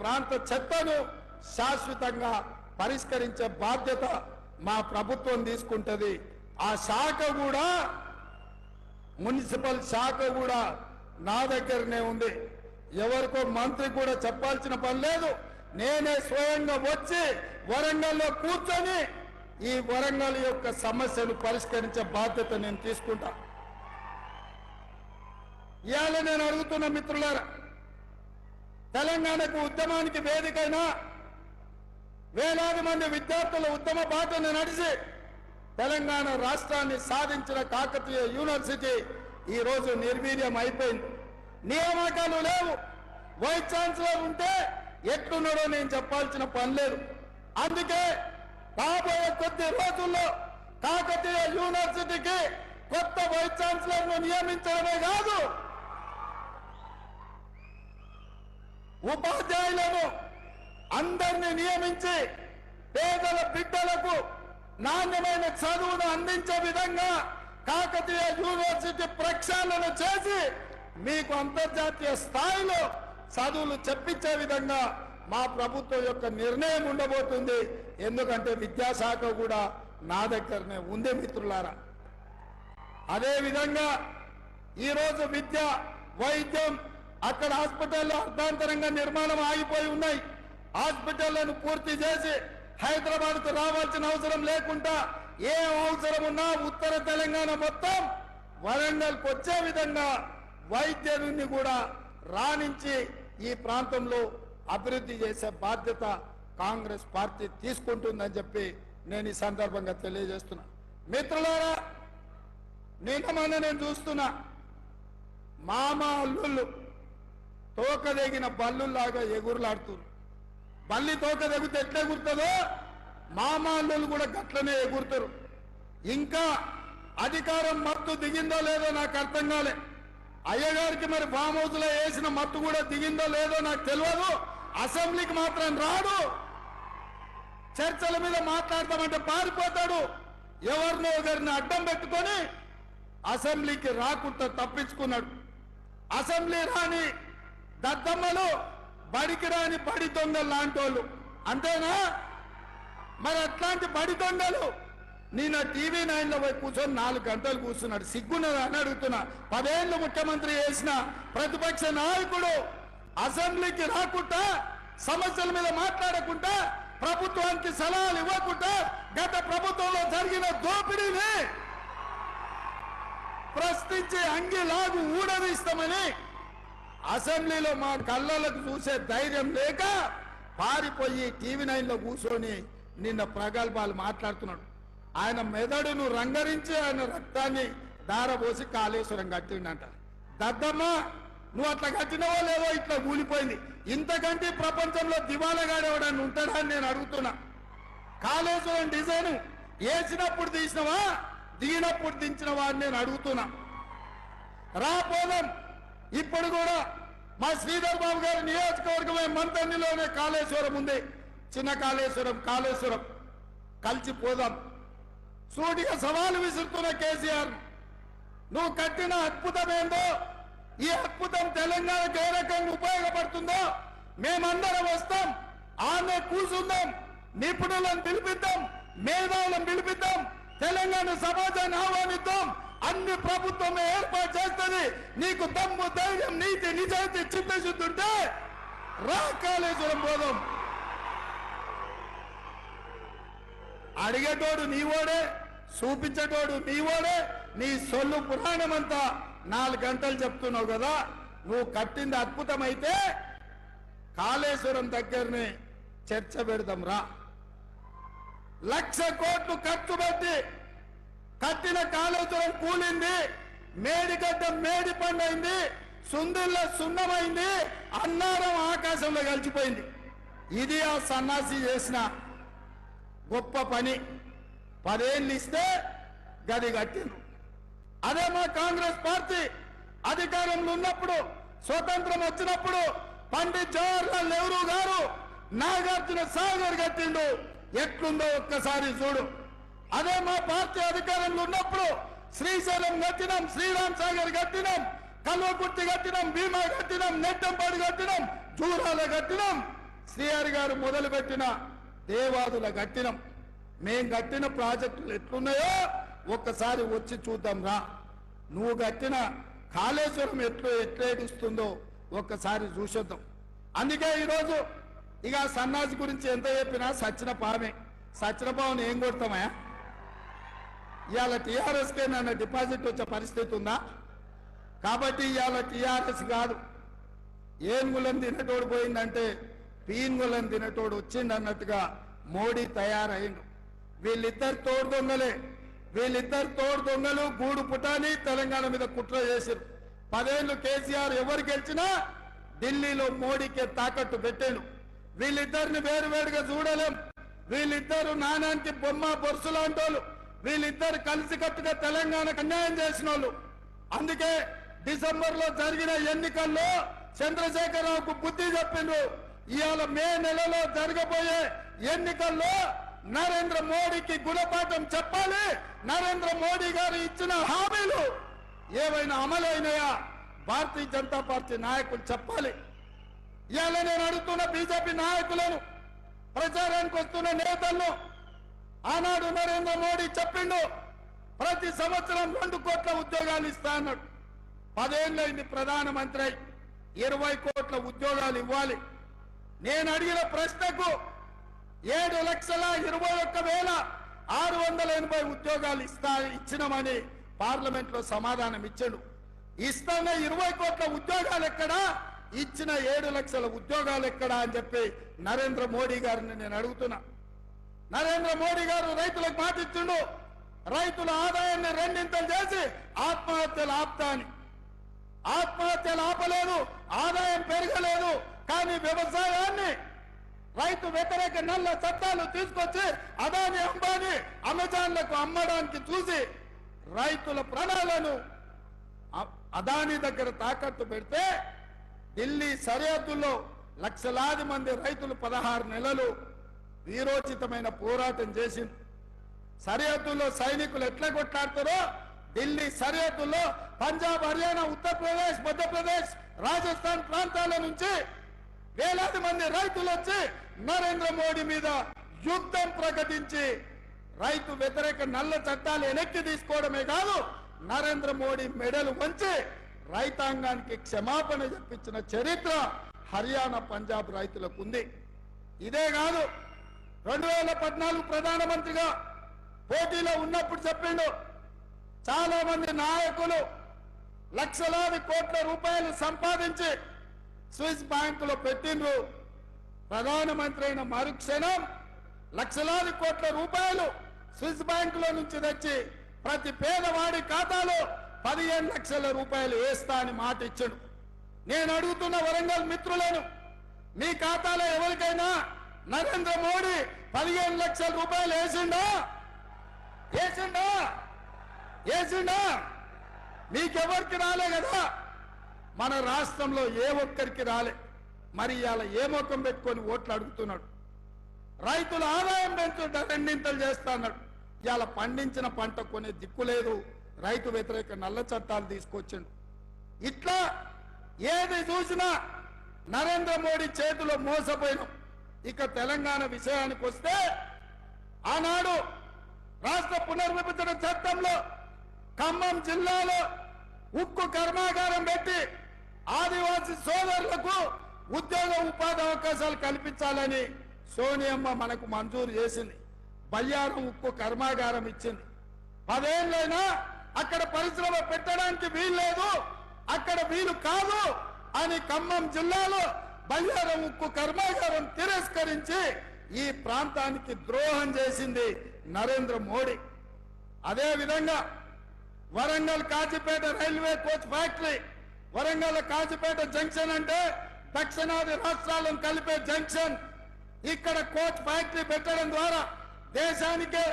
ప్రాంత చెత్తను శాశ్వతంగా పరిష్కరించే బాధ్యత మా ప్రభుత్వం తీసుకుంటుంది. ఆ శాఖ కూడా మున్సిపల్ శాఖ కూడా నా దగ్గరనే ఉంది. ఎవరికో మంత్రి కూడా చెప్పాల్సిన పని లేదు. నేనే స్వయంగా వచ్చి వరంగల్లో కూర్చొని ఈ వరంగల్ యొక్క సమస్యను పరిష్కరించే బాధ్యత నేను తీసుకుంటా. ఇవాళ నేను అడుగుతున్న మిత్రులారా తెలంగాణకు ఉద్యమానికి వేదికైనా వేలాది మంది విద్యార్థుల ఉద్యమ బాటను నడిచి తెలంగాణ రాష్ట్రాన్ని సాధించిన కాకతీయ యూనివర్సిటీ ఈ రోజు నిర్వీర్యం అయిపోయింది. నియామకాలు లేవు. వైస్ ఛాన్సలర్ ఉంటే ఎట్లున్నాడో నేను చెప్పాల్సిన పని లేదు. అందుకే రాబోయే కొద్ది రోజుల్లో కాకతీయ యూనివర్సిటీకి కొత్త వైస్ ఛాన్సలర్ను నియమించడమే కాదు ఉపాధ్యాయులను అందరిని నియమించి పేదల బిడ్డలకు నాణ్యమైన చదువును అందించే విధంగా కాకతీయ యూనివర్సిటీ ప్రక్షాళన చేసి మీకు అంతర్జాతీయ స్థాయిలో చదువులు చెప్పించే విధంగా మా ప్రభుత్వం యొక్క నిర్ణయం ఉండబోతుంది. ఎందుకంటే విద్యాశాఖ కూడా నా దగ్గరనే ఉంది మిత్రులారా. అదే విధంగా ఈరోజు విద్య వైద్యం అక్కడ హాస్పిటల్లో అర్థాంతరంగా నిర్మాణం ఆగిపోయి ఉన్నాయి. హాస్పిటళ్ళను పూర్తి చేసి హైదరాబాద్కు రావాల్సిన అవసరం లేకుండా ఏ అవసరం ఉన్నా ఉత్తర తెలంగాణ మొత్తం వరంగల్కి వచ్చే విధంగా వైద్యుని కూడా రాణించి ఈ ప్రాంతంలో అభివృద్ధి చేసే బాధ్యత కాంగ్రెస్ పార్టీ తీసుకుంటుందని చెప్పి నేను ఈ సందర్భంగా తెలియజేస్తున్నా. మిత్రులారా నిన్న నేను చూస్తున్నా మామ అల్లుళ్ళు తోకదెగిన బల్లులాగా ఎగురులాడుతున్నారు బల్లి తోక తెగితే ఎట్లా ఎగురుతుందో మామాళ్ళు కూడా గట్లనే ఎగురుతారు. ఇంకా అధికారం మత్తు దిగిందో లేదో నాకు అర్థం కాలే. అయ్యగారికి మరి ఫామ్ హౌస్లో వేసిన మత్తు కూడా దిగిందో లేదో నాకు తెలియదు. అసెంబ్లీకి మాత్రం రాడు. చర్చల మీద మాట్లాడతామంటే పారిపోతాడు. ఎవరినో ఒకరిని అడ్డం పెట్టుకొని అసెంబ్లీకి రాకుండా తప్పించుకున్నాడు. అసెంబ్లీ రాని దద్దమ్మలు బడికి రాని బడి దొంగలు లాంటోళ్ళు. వాళ్ళు అంతేనా? మరి అట్లాంటి బడి దొంగలు? నిన్న టీవీ నైన్లో పోయి కూర్చొని నాలుగు గంటలు కూర్చున్నాడు. సిగ్గున్నదా అని అడుగుతున్నా. పదేళ్ళు ముఖ్యమంత్రి చేసిన ప్రతిపక్ష నాయకుడు అసెంబ్లీకి రాకుండా సమస్యల మీద మాట్లాడకుండా ప్రభుత్వానికి సలహాలు ఇవ్వకుండా గత ప్రభుత్వంలో జరిగిన దోపిడీని ప్రశ్నించి అంగిలాగు ఊడదీస్తామని అసెంబ్లీలో మా కళ్ళలకు చూసే ధైర్యం లేక పారిపోయి టీవీ నైన్లో కూర్చొని నిన్న ప్రగల్భాలు మాట్లాడుతున్నాడు. ఆయన మెదడును రంగరించి ఆయన రక్తాన్ని దారబోసి కాళేశ్వరం కట్టిండంట. దద్దమ్మ నువ్వు అట్లా కట్టినవో లేవో ఇట్లా కూలిపోయింది. ఇంతకంటే ప్రపంచంలో దివాలగాడేవాడని ఉంటాడా అని నేను అడుగుతున్నా. కాళేశ్వరం డిజైన్ వేసినప్పుడు తీసినవా దిగినప్పుడు దించినవా అని నేను అడుగుతున్నా. రాపోదాం ఇప్పుడు కూడా మా శ్రీధర్ బాబు గారి నియోజకవర్గమే మంతన్నిలోనే కాళేశ్వరం ఉంది. చిన్న కాళేశ్వరం కాళేశ్వరం. కలిసిపోదాం సూటిగా సవాలు విసురుతున్న కేసీఆర్ నువ్వు కట్టిన అద్భుతం ఏందో? ఈ అద్భుతం తెలంగాణకు ఏ రకంగా ఉపయోగపడుతుందో? మేమందరం వస్తాం ఆమె కూర్చుందాం నిపుణులను పిలిపిద్దాం మేధావులను పిలిపిద్దాం తెలంగాణ సమాజాన్ని ఆహ్వానిద్దాం అన్ని ప్రభుత్వమే ఏర్పాటు చేస్తుంది. నీకు దమ్ము ధైర్యం నీతి నిజాయితీ చిత్తశుద్ధి ఉంటే రా కాళేశ్వరం పోదాం. అడిగేటోడు నీవోడే చూపించేటోడు నీవోడే నీ సొల్లు పురాణం అంతా నాలుగు గంటలు చెప్తున్నావు కదా. నువ్వు కట్టింది అద్భుతమైతే కాళేశ్వరం దగ్గరనే చర్చ పెడదాం రా. లక్ష కోట్లు ఖర్చు పెట్టి కట్టిన కాళేశ్వరం కూలింది మేడిగడ్డ మేడి పండైంది సుందిల్ల సున్నమైంది అన్నారం ఆకాశంలో కలిసిపోయింది. ఇది ఆ సన్నాసి చేసిన గొప్ప పని. పదేళ్ళు ఇస్తే గది కట్టిండ్రు అదే మా కాంగ్రెస్ పార్టీ అధికారంలో ఉన్నప్పుడు స్వతంత్రం వచ్చినప్పుడు పండిత్ జవహర్లాల్ నెహ్రూ గారు నాగార్జున సాగర్ కట్టిండు. ఎట్లుందో ఒక్కసారి చూడు. అదే మా పార్టీ అధికారంలో ఉన్నప్పుడు శ్రీశైలం కట్టినాం శ్రీరామ్ సాగర్ కట్టినాం కల్వకుర్తి కట్టినాం భీమా కట్టినాం నెట్టంపాడు కట్టినాం జూరాల కట్టినాం. శ్రీహరి గారు మొదలుపెట్టిన దేవాదుల కట్టినం. మేం కట్టిన ప్రాజెక్టులు ఎట్లున్నాయో ఒక్కసారి వచ్చి చూద్దాం రా. నువ్వు కట్టిన కాళేశ్వరం ఎట్లు ఎట్లేడుస్తుందో ఒక్కసారి చూసేద్దాం. అందుకే ఈరోజు ఇక సన్నాజి సన్నాసి గురించి ఎంత చెప్పినా సచ్చిన పామే సచ్చిన పావును ఏం కొడతామయా ఇవాళ టీఆర్ఎస్కే నన్ను డిపాజిట్ వచ్చే పరిస్థితి ఉందా? కాబట్టి ఇవాళ టీఆర్ఎస్ కాదు. ఏనుగులను తినటోడు పోయిందంటే పీనుగులను తినటోడు వచ్చిండు అన్నట్టుగా మోడీ తయారైండు. వీళ్ళిద్దరు తోడు దొంగలే. వీళ్ళిద్దరు తోడు దొంగలు గూడు పుటాని తెలంగాణ మీద కుట్ర చేశారు పదేళ్ళు కేసీఆర్ ఎవరు గెలిచినా ఢిల్లీలో మోడీకే తాకట్టు పెట్టాడు. వీళ్ళిద్దరిని వేరు వేరుగా చూడలేం. వీళ్ళిద్దరు నాణానికి బొమ్మ బొరుసు లాంటోళ్ళు. వీళ్ళిద్దరు కలిసికట్టుగా తెలంగాణకు అన్యాయం చేసిన వాళ్ళు అందుకే డిసెంబర్లో జరిగిన ఎన్నికల్లో చంద్రశేఖరరావుకు బుద్ధి చెప్పిండ్రు. ఇవాళ మే నెలలో జరగబోయే ఎన్నికల్లో నరేంద్ర మోడీకి గుణపాఠం చెప్పాలి. నరేంద్ర మోడీ గారు ఇచ్చిన హామీలు ఏవైనా అమలైనాయా భారతీయ జనతా పార్టీ నాయకులు చెప్పాలి. ఇవాళ నేను అడుగుతున్న బీజేపీ నాయకులను ప్రచారానికి వస్తున్న నేతలను ఆనాడు నరేంద్ర మోడీ చెప్పిండు ప్రతి సంవత్సరం రెండు కోట్ల ఉద్యోగాలు ఇస్తా అన్నాడు. పదేళ్ళైంది ప్రధానమంత్రి అయి ఇరవై కోట్ల ఉద్యోగాలు ఇవ్వాలి. నేను అడిగిన ప్రశ్నకు ఏడు లక్షల ఇరవై ఒక్క వేల ఆరు వందల ఎనభై ఉద్యోగాలు ఇస్తా ఇచ్చినామని పార్లమెంట్లో సమాధానం ఇచ్చాడు. ఇస్తున్న ఇరవై కోట్ల ఉద్యోగాలు ఎక్కడా? ఇచ్చిన ఏడు లక్షల ఉద్యోగాలు ఎక్కడా అని చెప్పి నరేంద్ర మోడీ గారిని నేను అడుగుతున్నా. నరేంద్ర మోడీ గారు రైతులకు మాట ఇచ్చిండు రైతుల ఆదాయాన్ని రెండింతలు చేసి ఆత్మహత్యలు ఆపుతా అని ఆత్మహత్యలు ఆపలేదు ఆదాయం పెరగలేదు కానీ వ్యవసాయాన్ని రైతు వ్యతిరేక నల్ల చట్టాలు తీసుకొచ్చి అదాని అంబానీ అమెజాన్లకు అమ్మడానికి చూసి రైతుల ప్రాణాలను అదాని దగ్గర తాకట్టు పెడితే ఢిల్లీ సరిహద్దుల్లో లక్షలాది మంది రైతులు పదహారు నెలలు వీరోచితమైన పోరాటం చేసింది సరిహద్దుల్లో సైనికులు ఎట్లా కొట్లాడతారో ఢిల్లీ సరిహద్దుల్లో పంజాబ్ హర్యానా ఉత్తరప్రదేశ్ మధ్యప్రదేశ్ రాజస్థాన్ ప్రాంతాల నుంచి వేలాది మంది రైతులు వచ్చి నరేంద్ర మోడీ మీద యుద్ధం ప్రకటించి రైతు వ్యతిరేక నల్ల చట్టాలు వెనక్కి తీసుకోవడమే కాదు నరేంద్ర మోడీ మెడలు వంచి రైతాంగానికి క్షమాపణ చెప్పించిన చరిత్ర హర్యానా పంజాబ్ రైతులకు ఉంది. ఇదే కాదు రెండు వేల పద్నాలుగు ప్రధానమంత్రిగా పోటీలో ఉన్నప్పుడు చెప్పిండు. చాలా మంది నాయకులు లక్షలాది కోట్ల రూపాయలు సంపాదించి స్విస్ బ్యాంకులో పెట్టిండ్రు. ప్రధానమంత్రి అయిన మరుక్షణం లక్షలాది కోట్ల రూపాయలు స్విస్ బ్యాంకులో నుంచి తెచ్చి ప్రతి పేదవాడి ఖాతాలో పదిహేను లక్షల రూపాయలు వేస్తా అని మాట ఇచ్చాడు. నేను అడుగుతున్న వరంగల్ మిత్రులను మీ ఖాతాలో ఎవరికైనా నరేంద్ర మోడీ పదిహేను లక్షల రూపాయలు వేసిండా? వేసిండా? వేసిండా? మీకెవరికి రాలే కదా? మన రాష్ట్రంలో ఏ ఒక్కరికి రాలే. మరి ఇవాళ ఏ ముఖం పెట్టుకొని ఓట్లు అడుగుతున్నాడు? రైతుల ఆదాయం పెంచుంట రెండింతలు చేస్తా అన్నాడు. ఇవాళ పండించిన పంట కొనే దిక్కు లేదు. రైతు వ్యతిరేక నల్ల చట్టాలు తీసుకొచ్చిండు. ఇట్లా ఏది చూసినా నరేంద్ర మోడీ చేతిలో మోసపోయినాం. ఇక తెలంగాణ విషయానికి వస్తే ఆనాడు రాష్ట్ర పునర్విభజన చట్టంలో ఖమ్మం జిల్లాలో ఉక్కు కర్మాగారం పెట్టి ఆదివాసి సోదరులకు ఉద్యోగ ఉపాధి అవకాశాలు కల్పించాలని సోనియమ్మ మనకు మంజూరు చేసింది. బయ్యారం ఉక్కు కర్మాగారం ఇచ్చింది. పదేళ్ళైనా అక్కడ పరిశ్రమ పెట్టడానికి వీల్లేదు అక్కడ వీలు కాదు అని ఖమ్మం జిల్లాలో బయ్యారం ఉక్కు కర్మాగారం తిరస్కరించి ఈ ప్రాంతానికి ద్రోహం చేసింది నరేంద్ర మోడీ. అదే విధంగా Warangal Kazipet railway coach factory Warangal Kazipet junction అంటే దక్షిణాది రాష్ట్రాలను కలిపే జంక్షన్. ఇక్కడ కోచ్ ఫ్యాక్టరీ పెట్టడం ద్వారా దేశానికే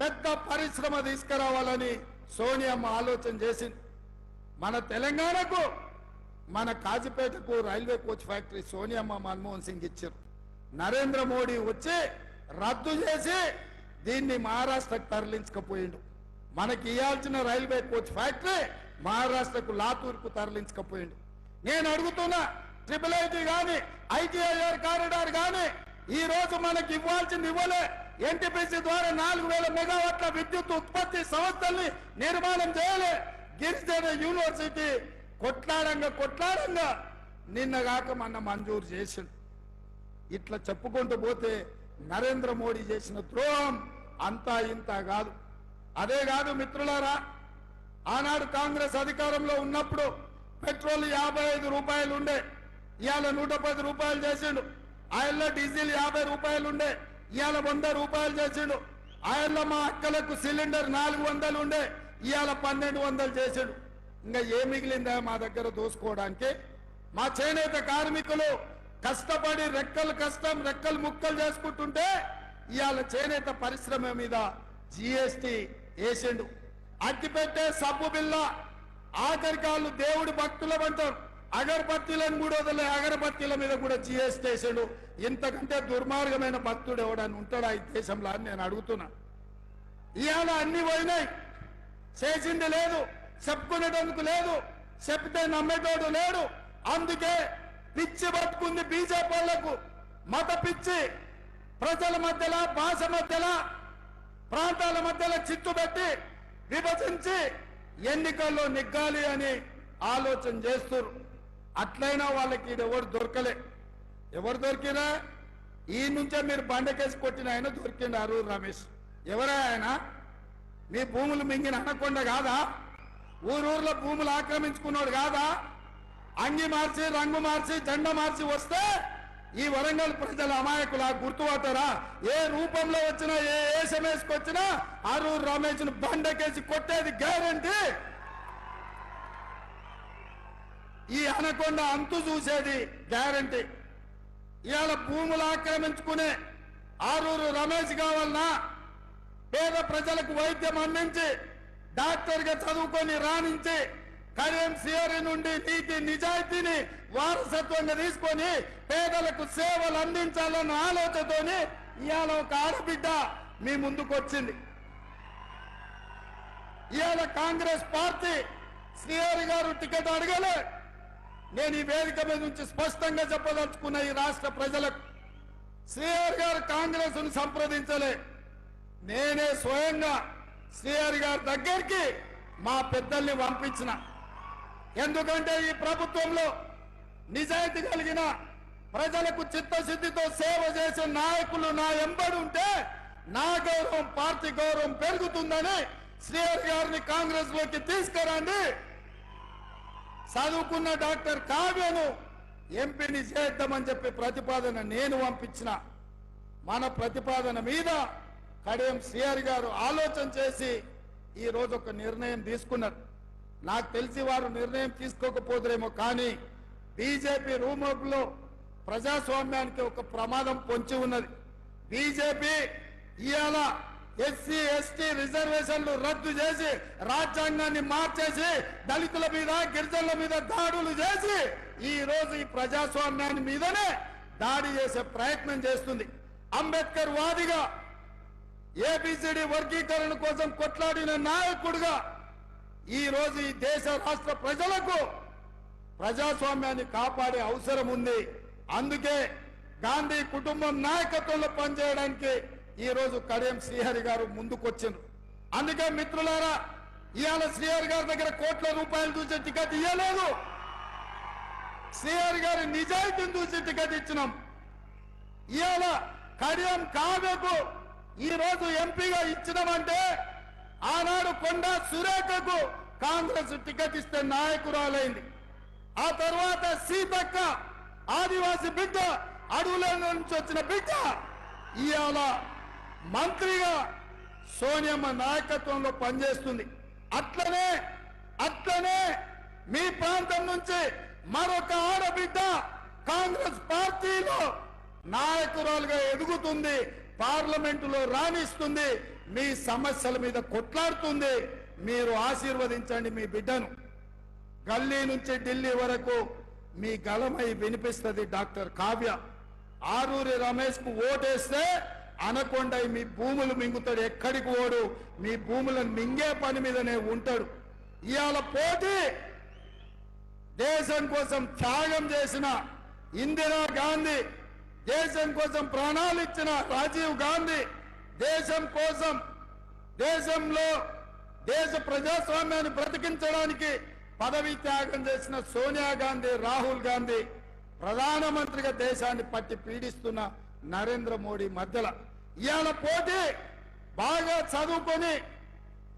పెద్ద పరిశ్రమ తీసుకురావాలని సోనియమ్మ ఆలోచన చేసింది. మన తెలంగాణకు మన కాజీపేటకు రైల్వే కోచ్ ఫ్యాక్టరీ సోనియమ్మ మన్మోహన్ సింగ్ ఇచ్చారు. నరేంద్ర మోడీ వచ్చి రద్దు చేసి దీన్ని మహారాష్ట్రకు తరలించకపోయిండు. మనకి ఇవ్వాల్సిన రైల్వే కోచ్ ఫ్యాక్టరీ మహారాష్ట్రకు లాతూర్కు తరలించకపోయిండు. నేను అడుగుతున్నా ట్రిపుల్ ఐటీ కానీ I T I R corridor కానీ ఈ రోజు మనకి ఇవ్వాల్సింది ఇవ్వలే. ఎన్టీపీసీ ద్వారా నాలుగు వేల మెగావాట్ల విద్యుత్ ఉత్పత్తి సంస్థల్ని నిర్మాణం చేయలే. గిరిజన యూనివర్సిటీ కొట్లాడంగా కొట్లాడంగా. నిన్నగాక మొన్న మంజూరు చేసిండు. ఇట్లా చెప్పుకుంటూ పోతే నరేంద్ర మోడీ చేసిన ద్రోహం అంతా ఇంత కాదు. అదే కాదు మిత్రులారా ఆనాడు కాంగ్రెస్ అధికారంలో ఉన్నప్పుడు పెట్రోల్ యాభై ఐదు రూపాయలు ఉండే ఇవాళ నూట పది రూపాయలు చేసిండు. ఆయల్లో డీజిల్ యాభై రూపాయలు ఉండే ఇవాళ వంద రూపాయలు చేసిండు. ఆయల్లో మా అక్కలకు సిలిండర్ నాలుగు వందలు ఉండే ఇవాళ పన్నెండు వందలు చేసిండు. ఇంకా ఏ మిగిలిందా మా దగ్గర దోసుకోవడానికి? మా చేనేత కార్మికులు కష్టపడి రెక్కలు కష్టం రెక్కలు ముక్కలు చేసుకుంటుంటే ఇవాళ చేనేత పరిశ్రమ మీద జిఎస్టి వేసిండు. అగ్గిపెట్టే సబ్బు బిల్ల ఆఖరికాళ్ళు దేవుడి భక్తుల అంటారు అగరబత్తీలను కూడా వదిలే అగరబత్తీల మీద కూడా జిఎస్టీ వేసాడు. ఇంతకంటే దుర్మార్గమైన భక్తుడు ఎవడని ఉంటాడా ఈ దేశంలో అని నేను అడుగుతున్నా. ఇవాళ అన్ని పోయినాయి. చేసింది లేదు. చెప్పుకునేటందుకు లేదు చెప్తే నమ్మేటోడు లేడు. అందుకే పిచ్చి పట్టుకుంది బీజేపీలకు మత పిచ్చి ప్రజల మధ్యలో భాష మధ్యలో ప్రాంతాల మధ్యలో చిత్తు పెట్టి విభజించి ఎన్నికల్లో నిగ్గాలి అని ఆలోచన చేస్తారు అట్లయినా వాళ్ళకి ఇది ఎవరు దొరకలే. ఎవరు దొరికినా ఈ నుంచే మీరు బండకేసి కొట్టిన ఆయన దొరికిండారు రమేష్. ఎవరా ఆయన? మీ భూములు మింగిన అనకుండా కాదా? ఊరూర్లో భూములు ఆక్రమించుకున్నాడు కాదా? అంగి మార్చి రంగు మార్చి జెండా మార్చి వస్తే ఈ వరంగల్ ప్రజల అమాయకుల గుర్తుపడతారా? ఏ రూపంలో వచ్చినా ఏ ఏసమేసుకు వచ్చినా అరూరు రమేష్ బండకేసి కొట్టేది గ్యారంటీ. ఈ అనకొండ అంతు చూసేది గ్యారంటీ. ఇవాళ భూములు ఆక్రమించుకునే ఆరూరు రమేష్ కావాలన్నా పేద ప్రజలకు వైద్యం అందించి డాక్టర్గా చదువుకొని రాణించి కరీం నుండి నీతి నిజాయితీని వారసత్వంగా తీసుకొని పేదలకు సేవలు అందించాలన్న ఆలోచనతోని ఇవాళ ఒక ఆడబిడ్డ మీ ముందుకు వచ్చింది ఇవాళ కాంగ్రెస్ పార్టీ శ్రీహరి గారు టికెట్ అడగలే. నేను ఈ వేదిక మీద నుంచి స్పష్టంగా చెప్పదలుచుకున్న ఈ రాష్ట్ర ప్రజలకు శ్రీహరి గారు కాంగ్రెస్ను సంప్రదించలే. నేనే స్వయంగా శ్రీహరి గారి దగ్గరికి మా పెద్దల్ని పంపించిన. ఎందుకంటే ఈ ప్రభుత్వంలో నిజాయితీ కలిగిన ప్రజలకు చిత్తశుద్ధితో సేవ చేసే నాయకులు నా ఎంబడి ఉంటే నా గౌరవం పార్టీ గౌరవం పెరుగుతుందని శ్రీహరి గారిని కాంగ్రెస్లోకి తీసుకురండి. చదువుకున్న డాక్టర్ కావ్యను ఎంపీని చేద్దామని చెప్పి ప్రతిపాదన నేను పంపించిన. మన ప్రతిపాదన మీద కడియం సిఆర్ గారు ఆలోచన చేసి ఈ రోజు ఒక నిర్ణయం తీసుకున్నారు. నాకు తెలిసి వారు నిర్ణయం తీసుకోకపోదురేమో కానీ బీజేపీ రూమప్లో ప్రజాస్వామ్యానికి ఒక ప్రమాదం పొంచి ఉన్నది. బీజేపీ ఇవాళ ఎస్సీ ఎస్టీ రిజర్వేషన్లు రద్దు చేసి రాజ్యాంగాన్ని మార్చేసి దళితుల మీద గిరిజనుల మీద దాడులు చేసి ఈ రోజు ఈ ప్రజాస్వామ్యాన్ని మీదనే దాడి చేసే ప్రయత్నం చేస్తుంది. అంబేద్కర్ వాదిగా ఏబిసిడి వర్గీకరణ కోసం కొట్లాడిన నాయకుడిగా ఈ రోజు ఈ దేశ రాష్ట్ర ప్రజలకు ప్రజాస్వామ్యాన్ని కాపాడే అవసరం ఉంది. అందుకే గాంధీ కుటుంబం నాయకత్వంలో పనిచేయడానికి ఈ రోజు కడియం శ్రీహరి గారు ముందుకొచ్చిండ్రు. అందుకే మిత్రులారా ఇవాళ శ్రీహరి గారి దగ్గర కోట్ల రూపాయలు చూసే టికెట్ ఇవ్వలేదు శ్రీహరి గారి నిజాయితీని చూసి టికెట్ ఇచ్చినాం. ఇవాళ కడియం కావ్యకు ఈ రోజు ఎంపీగా ఇచ్చినామంటే ఆనాడు కొండా సురేఖకు కాంగ్రెస్ టికెట్ ఇస్తే నాయకురాలైంది. ఆ తర్వాత సీతక్క ఆదివాసి బిడ్డ అడవుల నుంచి వచ్చిన బిడ్డ ఇవాళ మంత్రిగా సోనియమ్మ నాయకత్వంలో పనిచేస్తుంది. అట్లనే అట్లనే మీ ప్రాంతం నుంచి మరొక ఆడబిడ్డ కాంగ్రెస్ పార్టీలో నాయకురాలుగా ఎదుగుతుంది. పార్లమెంటులో రాణిస్తుంది. మీ సమస్యల మీద కొట్లాడుతుంది. మీరు ఆశీర్వదించండి మీ బిడ్డను. గల్లీ నుంచి ఢిల్లీ వరకు మీ గలమై వినిపిస్తుంది డాక్టర్ కావ్య. ఆరూరి రమేష్కు ఓటేస్తే అనకొండ మీ భూములు మింగుతాడు. ఎక్కడికి ఓడు? మీ భూములను మింగే పని మీదనే ఉంటాడు. ఇవాళ పోటీ దేశం కోసం త్యాగం చేసిన ఇందిరా గాంధీ దేశం కోసం ప్రాణాలు ఇచ్చిన రాజీవ్ గాంధీ దేశం కోసం దేశంలో దేశ ప్రజాస్వామ్యాన్ని బ్రతికించడానికి పదవి త్యాగం చేసిన సోనియా గాంధీ రాహుల్ గాంధీ ప్రధానమంత్రిగా దేశాన్ని పట్టి పీడిస్తున్న నరేంద్ర మోడీ మధ్యలో. ఇవాళ పోటీ బాగా చదువుకొని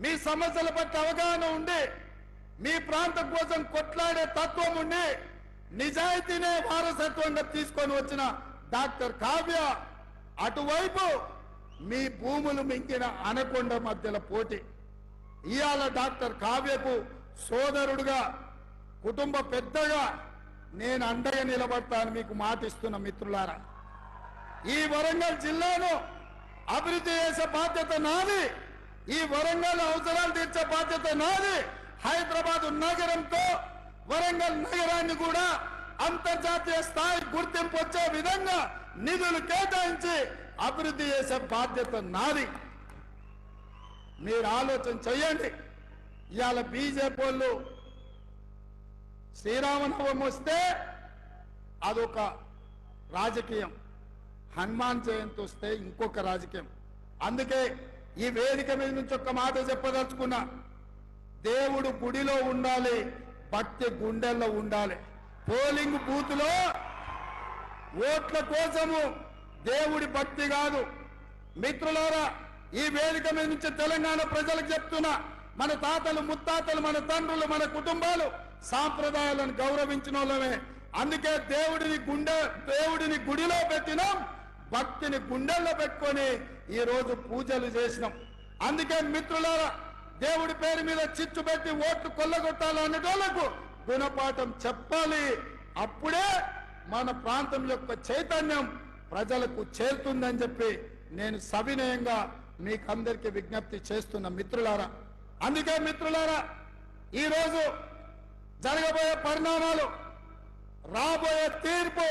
మీ సమస్యల పట్ల అవగాహన ఉండి మీ ప్రాంతం కోసం కొట్లాడే తత్వం ఉండి నిజాయితీనే వారసత్వంగా తీసుకొని వచ్చిన డాక్టర్ కావ్య అటువైపు మీ భూములు మింగిన అనకొండ మధ్యల పోటీ. ఇవాళ డాక్టర్ కావ్యకు సోదరుడుగా కుటుంబ పెద్దగా నేను అండగా నిలబడతాను మీకు మాటిస్తున్న మిత్రులారా. ఈ వరంగల్ జిల్లాను అభివృద్ధి చేసే బాధ్యత నాది. ఈ వరంగల్ అవసరాలు తీర్చే బాధ్యత నాది. హైదరాబాద్ నగరంతో వరంగల్ నగరాన్ని కూడా అంతర్జాతీయ స్థాయి గుర్తింపు వచ్చే విధంగా నిధులు కేటాయించి అభివృద్ధి చేసే బాధ్యత నాది. మీరు ఆలోచన చేయండి. ఇవాళ బీజేపీ వాళ్ళు శ్రీరామనవం వస్తే అదొక రాజకీయం. హనుమాన్ జయంతి వస్తే ఇంకొక రాజకీయం. అందుకే ఈ వేదిక మీద నుంచి ఒక్క మాట చెప్పదలుచుకున్నా దేవుడు గుడిలో ఉండాలి భక్తి గుండెల్లో ఉండాలి. పోలింగ్ బూత్లో ఓట్ల కోసము దేవుడి భక్తి కాదు. మిత్రులారా ఈ వేదిక మీద నుంచి తెలంగాణ ప్రజలకు చెప్తున్నా మన తాతలు ముత్తాతలు మన తండ్రులు మన కుటుంబాలు సాంప్రదాయాలను గౌరవించిన వాళ్ళమే. అందుకే దేవుడిని గుండె దేవుడిని గుడిలో పెట్టినాం భక్తిని గుండెల్లో పెట్టుకొని ఈ రోజు పూజలు చేసినాం. అందుకే మిత్రులారా దేవుడి పేరు మీద చిచ్చు పెట్టి ఓట్లు కొల్లగొట్టాలనేటోళ్ళకు గుణపాఠం చెప్పాలి. అప్పుడే మన ప్రాంతం యొక్క చైతన్యం ప్రజలకు చేరుతుందని చెప్పి నేను సవినయంగా మీకు విజ్ఞప్తి చేస్తున్న మిత్రులారా. అందుకే మిత్రులారా ఈరోజు జరగబోయే పరిణామాలు రాబోయే తీర్పు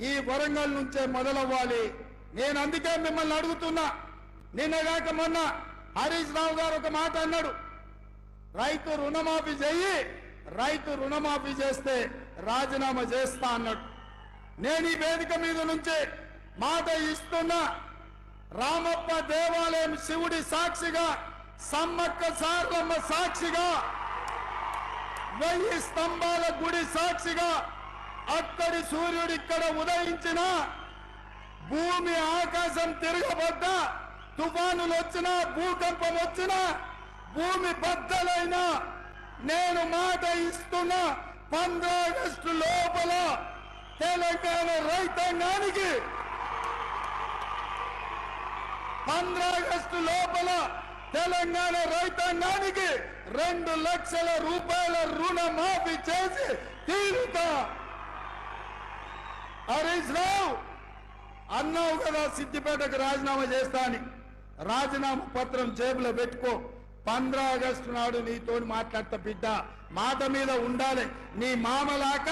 ఈ వరంగల్ నుంచే మొదలవ్వాలి. నేను అందుకే మిమ్మల్ని అడుగుతున్నా. నిన్నగాక మొన్న హరీష్ రావు గారు ఒక మాట అన్నాడు. రైతు రుణమాఫీ చెయ్యి రైతు రుణమాఫీ చేస్తే రాజీనామా చేస్తా అన్నాడు. నేను ఈ వేదిక మీద నుంచి మాట ఇస్తున్నా రామప్ప దేవాలయం శివుడి సాక్షిగా సమ్మక్క సార్లమ్మ సాక్షిగా వెయ్యి స్తంభాల గుడి సాక్షిగా అక్కడి సూర్యుడు ఇక్కడ ఉదయించిన భూమి ఆకాశం తిరగబడ్డా తుఫానులు వచ్చినా భూకంపం వచ్చినా భూమి బద్దలైనా నేను మాట ఇస్తున్నా పంద్రాగస్టు లోపల తెలంగాణ రైతాంగానికి పంద్రాగస్టు లోపల తెలంగాణ రైతాంగానికి రెండు లక్షల రూపాయల రుణమాఫీ చేసి తీరుతా. హరీష్ రావు అన్నావు కదా సిద్దిపేటకు రాజీనామా చేస్తా అని. రాజీనామా పత్రం జేబులో పెట్టుకో. పంద్ర ఆగస్టు నాడు నీతో మాట్లాడతా బిడ్డ. మాట మీద ఉండాలి. నీ మామలాక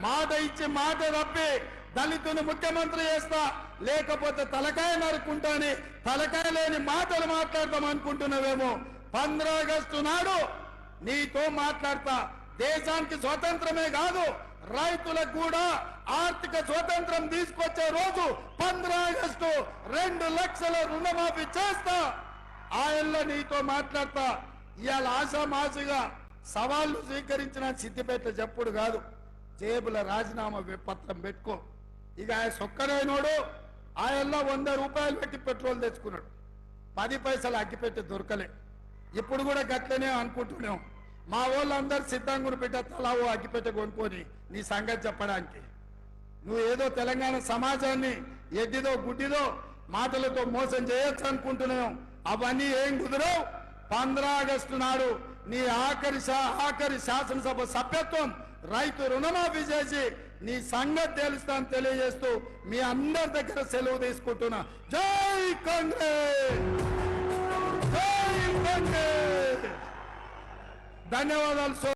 మాట ఇచ్చి మాట తప్పి దళితుని ముఖ్యమంత్రి చేస్తా. లేకపోతే తలకాయ నరుకుంటాని తలకాయ లేని మాటలు మాట్లాడతాం అనుకుంటున్నావేమో. పంద్ర ఆగస్టు నాడు నీతో మాట్లాడతా. దేశానికి స్వతంత్రమే కాదు రైతులకు కూడా ఆర్థిక స్వతంత్రం తీసుకొచ్చే రోజు పంద్ర ఆగస్టు రెండు లక్షల రుణమాఫీ చేస్తా. ఆయనలో నీతో మాట్లాడతా. ఇవాళ ఆశామాసిగా సవాళ్ళు స్వీకరించిన సిద్దిపేట చెప్పుడు కాదు. జేబుల రాజీనామా పత్రం పెట్టుకో. ఇక ఆయన సొక్కడైనోడు ఆయనలో వంద రూపాయలు పెట్టి పెట్రోల్ తెచ్చుకున్నాడు. పది పైసలు అగ్గిపెట్టి దొరకలే. ఇప్పుడు కూడా గట్లనే అనుకుంటున్నాం. మా వాళ్ళందరూ సిద్ధంగుని పెట్ట తలా అగ్గిపెట్ట కొనుక్కొని నీ సంగతి చెప్పడానికి. నువ్వు ఏదో తెలంగాణ సమాజాన్ని ఎడ్డిదో గుడ్డిదో మాటలతో మోసం చేయొచ్చు అనుకుంటున్నాం. అవన్నీ ఏం కుదరవు. పంద్ర ఆగస్టు నాడు నీ ఆఖరి ఆఖరి శాసనసభ సభ్యత్వం రైతు రుణమాఫీ చేసి నీ సంగతి తెలుస్తాను తెలియజేస్తూ మీ అందరి దగ్గర సెలవు తీసుకుంటున్నా. జై కాంగ్రెస్! జై కాంగ్రెస్! ధన్యవాదాలు సో